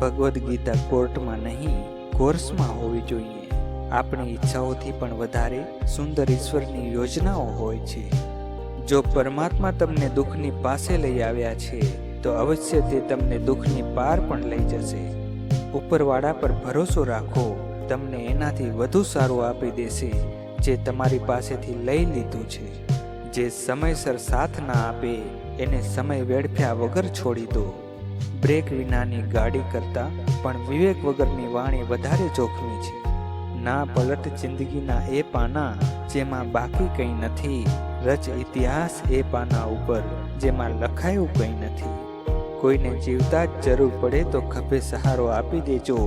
ભગવદ્ ગીતા કોર્ટમાં નહીં, કોર્સમાં હોવી જોઈએ. આપણી ઈચ્છાઓથી પણ વધારે સુંદર ઈશ્વરની યોજનાઓ હોય છે. જો પરમાત્મા તમને દુઃખની પાસે લઈ આવ્યા છે, તો અવશ્ય તે તમને દુઃખની પાર પણ લઈ જશે. ઉપરવાળા પર ભરોસો રાખો, તમને એનાથી વધુ સારું આપી દેશે, જે તમારી પાસેથી લઈ લીધું છે. જે સમયસર સાથ ના આપે, એને સમય વેડફ્યા વગર છોડી દો. બ્રેક વિનાની ગાડી કરતાં પણ વિવેક વગરની વાણી વધારે જોખમી છે. ના પલટ જિંદગીના એ પાના જેમાં બાકી કંઈ નથી. રચ ઇતિહાસ એ પાના ઉપર જેમાં લખાયું કંઈ નથી. કોઈને જીવતા જ જરૂર પડે તો ખભે સહારો આપી દેજો.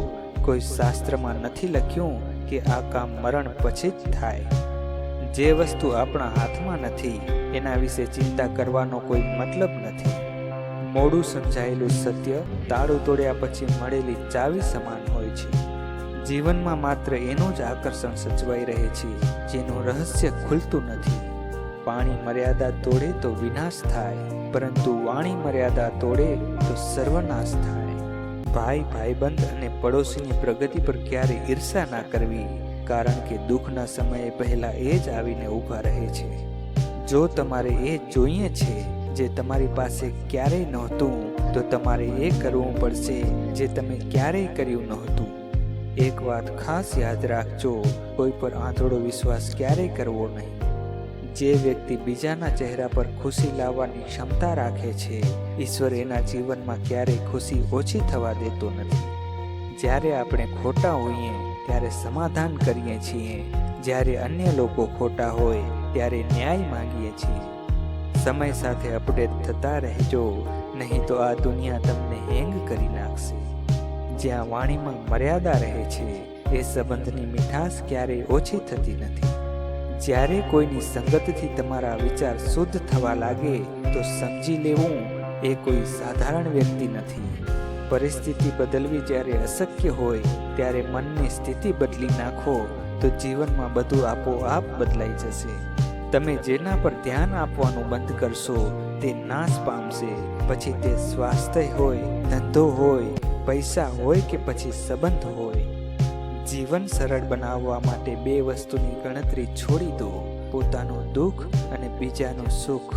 કોઈ શાસ્ત્રમાં નથી લખ્યું કે આ કામ મરણ પછી જ થાય. જે વસ્તુ આપણા હાથમાં નથી, એના વિશે ચિંતા કરવાનો કોઈ મતલબ નથી. મોડું સમજાયેલું સત્ય તાળું તોડ્યા પછી મળેલી ચાવી સમાન હોય છે. જીવનમાં માત્ર એનું જ આકર્ષણ સચવાઈ રહે છે, જેનું રહસ્ય ખુલતું નથી. પાણી મર્યાદા તોડે તો વિનાશ થાય, પરંતુ વાણી મર્યાદા તોડે તો સર્વનાશ થાય. ભાઈ, ભાઈબંધ અને પડોશીની પ્રગતિ પર ક્યારે ઈર્ષા ના કરવી, કારણ કે દુઃખના સમયે પહેલા એ જ આવીને ઊભા રહે છે. જો તમારે એ જોઈએ છે જે તમારી પાસે ક્યારેય નહોતું, તો તમારે એ કરવું પડશે જે તમે ક્યારેય કર્યું નહોતું. એક વાત ખાસ યાદ રાખજો, કોઈ પર આંધળો વિશ્વાસ ક્યારેય કરવો નહીં. જે વ્યક્તિ બીજાના ચહેરા પર ખુશી લાવવાની ક્ષમતા રાખે છે, ઈશ્વર એના જીવનમાં ક્યારેય ખુશી ઓછી થવા દેતો નથી. જ્યારે આપણે ખોટા હોઈએ, ત્યારે સમાધાન કરીએ છીએ. જ્યારે અન્ય લોકો ખોટા હોય, ત્યારે ન્યાય માંગીએ છીએ. સમય સાથે અપડેટ થતા રહેજો, નહીં તો આ દુનિયા તમને હેંગ કરી નાખશે. જ્યાં વાણીમાં મર્યાદા રહે છે, એ સંબંધની મીઠાશ ક્યારેય ઓછી થતી નથી. જ્યારે કોઈની સંગતથી તમારા વિચાર શુદ્ધ થવા લાગે, તો સમજી લેવું એ કોઈ સાધારણ વ્યક્તિ નથી. પરિસ્થિતિ બદલવી જ્યારે અશક્ય હોય, ત્યારે મનની સ્થિતિ બદલી નાખો, તો જીવનમાં બધું આપોઆપ બદલાઈ જશે. તમે જેના પર ધ્યાન આપવાનું બંધ કરશો, તે નાશ પામશે. પછી તે સ્વાસ્થ્ય હોય, ધંધો હોય, પૈસા હોય કે પછી સંબંધ હોય. જીવન સરળ બનાવવા માટે બે વસ્તુની ગણતરી છોડી દો. પોતાનું દુઃખ અને બીજાનું સુખ.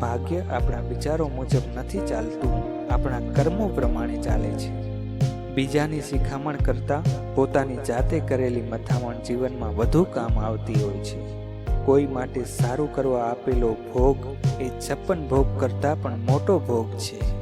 ભાગ્ય આપણા વિચારો મુજબ નથી ચાલતું. આપણા કર્મો પ્રમાણે ચાલે છે. બીજાની શિખામણ કરતાં પોતાની જાતે કરેલી મથામણ જીવનમાં વધુ કામ આવતી હોય છે. કોઈ માટે સારું કરવા આપેલો ભોગ એ છપ્પન ભોગ કરતાં પણ મોટો ભોગ છે.